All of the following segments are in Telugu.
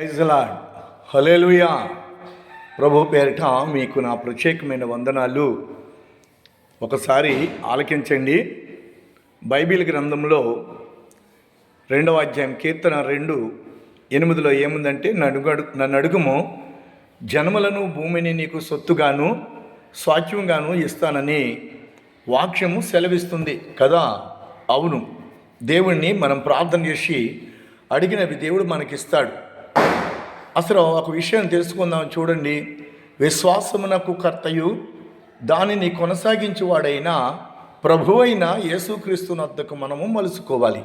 ప్రైజ్లాడ్ హలేలుయా ప్రభు పేరిట మీకు నా ప్రత్యేకమైన వందనాలు. ఒకసారి ఆలకించండి. బైబిల్ గ్రంథంలో రెండవ అధ్యాయం కీర్తన రెండు ఎనిమిదిలో ఏముందంటే నన్ను నన్ను అడుగుము జన్మలను భూమిని నీకు సొత్తుగాను స్వాచ్యంగాను ఇస్తానని వాక్యము సెలవిస్తుంది. కదా? అవును. దేవుణ్ణి మనం ప్రార్థన చేసి అడిగినవి దేవుడు మనకిస్తాడు. అసలు ఒక విషయం తెలుసుకుందాం చూడండి. విశ్వాసమునకు కర్తయు దానిని కొనసాగించువాడైన ప్రభు అయిన యేసుక్రీస్తునద్దకు మనము మలుసుకోవాలి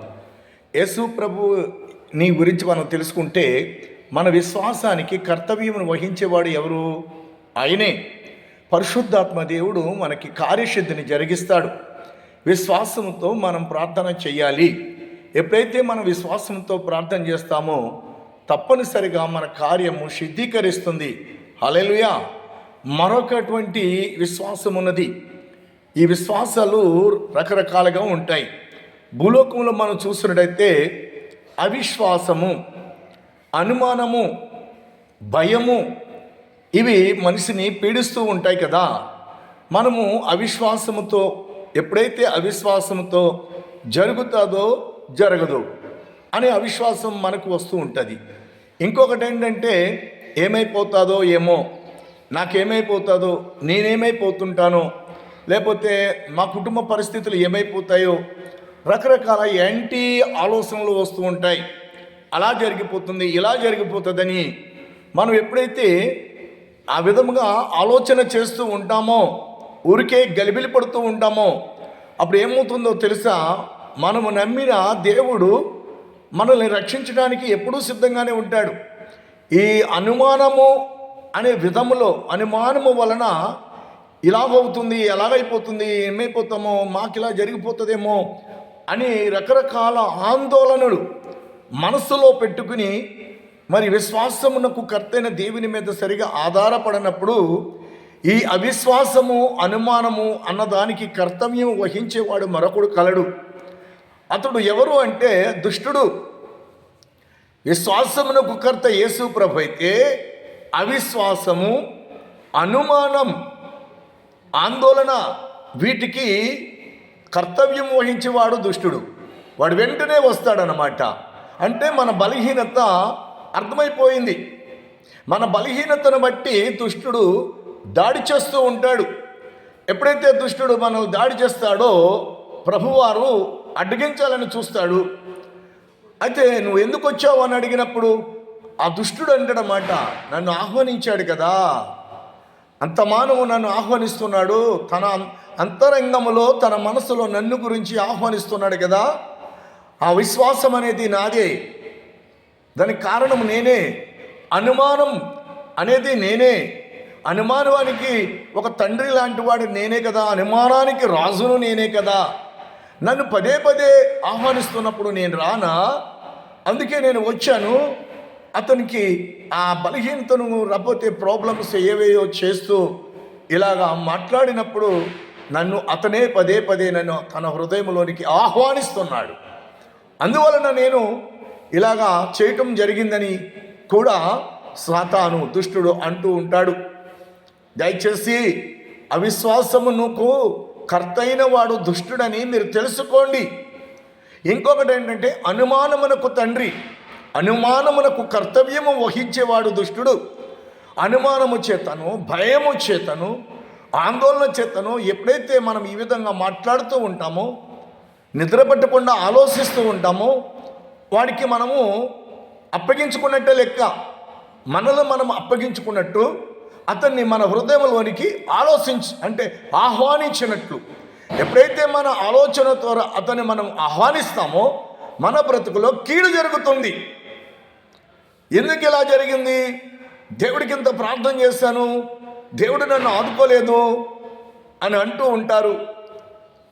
యేసు ప్రభు నీ గురించి మనం తెలుసుకుంటే మన విశ్వాసానికి కర్తవ్యం వహించేవాడు ఎవరు? ఆయనే. పరిశుద్ధాత్మ దేవుడు మనకి కార్యసిద్ధిని జరిగిస్తాడు. విశ్వాసంతో మనం ప్రార్థన చేయాలి. ఎప్పుడైతే మనం విశ్వాసంతో ప్రార్థన చేస్తామో తప్పనిసరిగా మన కార్యము సిద్ధీకరిస్తుంది హలెలుయా మరొకటువంటి విశ్వాసం ఉన్నది ఈ విశ్వాసాలు రకరకాలుగా ఉంటాయి. భూలోకంలో మనం చూసినట్టయితే అవిశ్వాసము అనుమానము భయము ఇవి మనిషిని పీడిస్తూ ఉంటాయి కదా. మనము అవిశ్వాసముతో ఎప్పుడైతే అవిశ్వాసంతో జరుగుతుందో జరగదు అనే అవిశ్వాసం మనకు వస్తూ ఉంటుంది. ఇంకొకటి ఏంటంటే ఏమైపోతుందో ఏమో. నాకేమైపోతుందో నేనేమైపోతుంటానో. లేకపోతే మా కుటుంబ పరిస్థితులు ఏమైపోతాయో. రకరకాల యాంటీ ఆలోచనలు వస్తూ ఉంటాయి. అలా జరిగిపోతుంది ఇలా జరిగిపోతుందని మనం ఎప్పుడైతే ఆ విధముగా ఆలోచన చేస్తూ ఉంటామో ఊరికే గలిబిలి పడుతూ ఉంటామో అప్పుడు ఏమవుతుందో తెలుసా? మనము నమ్మిన దేవుడు మనల్ని రక్షించడానికి ఎప్పుడూ సిద్ధంగానే ఉంటాడు. ఈ అనుమానము అనే విధములో అనుమానము వలన ఇలాగవుతుంది ఎలాగైపోతుంది ఏమైపోతామో మాకు ఇలా జరిగిపోతుందేమో అని రకరకాల ఆందోళనలు మనస్సులో పెట్టుకుని మరి విశ్వాసమునకు కర్తైన దేవుని మీద సరిగా ఆధారపడినప్పుడు ఈ అవిశ్వాసము అనుమానము అన్నదానికి కర్తవ్యం వహించేవాడు మరొకడు కలడు. అతడు ఎవరు అంటే దుష్టుడు. విశ్వాసమునకు కర్త యేసు ప్రభు అయితే అవిశ్వాసము అనుమానం ఆందోళన వీటికి కర్తవ్యం వహించేవాడు దుష్టుడు. వాడు వెంటనే వస్తాడనమాట అంటే మన బలహీనత అర్థమైపోయింది. మన బలహీనతను బట్టి దుష్టుడు దాడి చేస్తూ ఉంటాడు. ఎప్పుడైతే దుష్టుడు మనం దాడి చేస్తాడో ప్రభువారు అడ్డగించాలని చూస్తాడు. అయితే నువ్వు ఎందుకు వచ్చావు అని అడిగినప్పుడు ఆ దుష్టుడు అంటాడన్నమాట నన్ను ఆహ్వానించాడు కదా. అంత మానవు నన్ను ఆహ్వానిస్తున్నాడు. తన అంతరంగములో తన మనసులో నన్ను గురించి ఆహ్వానిస్తున్నాడు కదా. ఆ విశ్వాసం అనేది నాదే. దానికి కారణం నేనే. అనుమానం అనేది నేనే. అనుమానానికి ఒక తండ్రి లాంటి వాడు నేనే కదా. అనుమానానికి రాజును నేనే కదా. నన్ను పదే పదే ఆహ్వానిస్తున్నప్పుడు నేను రానా? అందుకే నేను వచ్చాను. అతనికి ఆ బలహీనతను రాకపోతే ప్రాబ్లమ్స్ ఏవేయో చేస్తూ ఇలాగా మాట్లాడినప్పుడు నన్ను అతనే పదే పదే నన్ను తన హృదయంలోనికి ఆహ్వానిస్తున్నాడు. అందువలన నేను ఇలాగా చేయటం జరిగిందని కూడా సాతాను దుష్టుడు అంటూ ఉంటాడు. దయచేసి అవిశ్వాసమునకు కర్తైన వాడు దుష్టుడని మీరు తెలుసుకోండి. ఇంకొకటి ఏంటంటే అనుమానమునకు తండ్రి అనుమానమునకు కర్తవ్యము వహించేవాడు దుష్టుడు. అనుమానము చేతను భయము చేతను ఆందోళన చేతను ఎప్పుడైతే మనం ఈ విధంగా మాట్లాడుతూ ఉంటామో నిద్ర పట్టకుండా ఆలోచిస్తూ ఉంటామో వాడికి మనము అప్పగించుకున్నట్టే లెక్క. మనలో మనం అప్పగించుకున్నట్టు అతన్ని మన హృదయంలోనికి ఆలోచించి అంటే ఆహ్వానించినట్లు. ఎప్పుడైతే మన ఆలోచన ద్వారా అతన్ని మనం ఆహ్వానిస్తామో మన బ్రతుకులో కీడు జరుగుతుంది. ఎందుకు ఇలా జరిగింది? దేవుడికి ఇంత ప్రార్థన చేశాను. దేవుడు నన్ను ఆదుకోలేదు అని అంటూ ఉంటారు.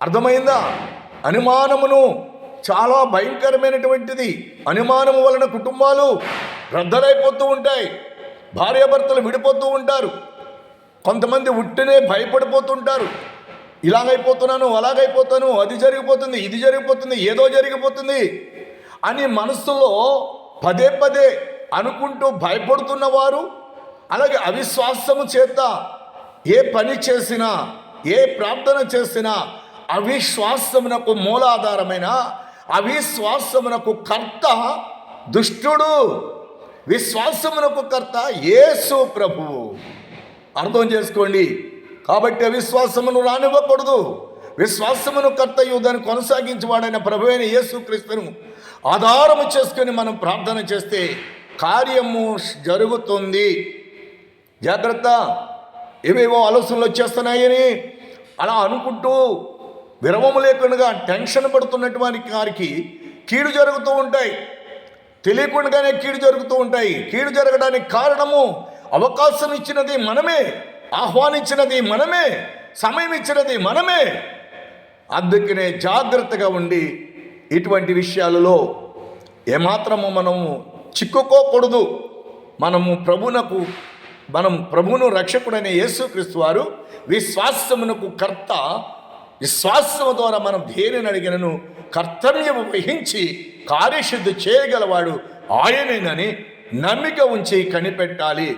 అర్థమైందా? అనుమానమును చాలా భయంకరమైనటువంటిది. అనుమానము వలన కుటుంబాలు రద్దలైపోతూ ఉంటాయి. భార్యాభర్తలు విడిపోతూ ఉంటారు. కొంతమంది ఉట్టినే భయపడిపోతుంటారు. ఇలాగైపోతున్నాను అలాగైపోతాను అది జరిగిపోతుంది ఇది జరిగిపోతుంది ఏదో జరిగిపోతుంది అని మనస్సులో పదే పదే అనుకుంటూ భయపడుతున్నవారు అలాగే అవిశ్వాసము చేత ఏ పని చేసినా ఏ ప్రార్థన చేసినా అవిశ్వాసమునకు మూలాధారమైన అవిశ్వాసమునకు కర్త దుష్టుడు విశ్వాసమునకు కర్త యేసు ప్రభువు. అర్థం చేసుకోండి. కాబట్టి అవిశ్వాసమును రానివ్వకూడదు. విశ్వాసమును కర్తయు దాన్ని కొనసాగించేవాడైన ప్రభు అయిన యేసుక్రీస్తును ఆధారము చేసుకొని మనం ప్రార్థన చేస్తే కార్యము జరుగుతుంది. జాగ్రత్త. ఏవేవో ఆలోచనలు వచ్చేస్తున్నాయని అలా అనుకుంటూ విరమము లేకుండా టెన్షన్ పడుతున్నటువంటి వారికి కీడు జరుగుతూ ఉంటాయి. తెలియకుండానే కీడు జరుగుతూ ఉంటాయి. కీడు జరగడానికి కారణము అవకాశం ఇచ్చినది మనమే. ఆహ్వానించినది మనమే సమయం ఇచ్చినది మనమే. అందుకనే జాగ్రత్తగా ఉండి ఇటువంటి విషయాలలో ఏమాత్రము మనము చిక్కుకోకూడదు. మనము ప్రభునకు మనం ప్రభును రక్షకుడైన యేసుక్రీస్తు వారు విశ్వాసమునకు కర్త విశ్వాసము ద్వారా మనం దేనిని అడిగినను కర్తవ్యము వహించి కార్యశుద్ధి చేయగలవాడు ఆయనేనని నమ్మిక ఉంచి కనిపెట్టాలి.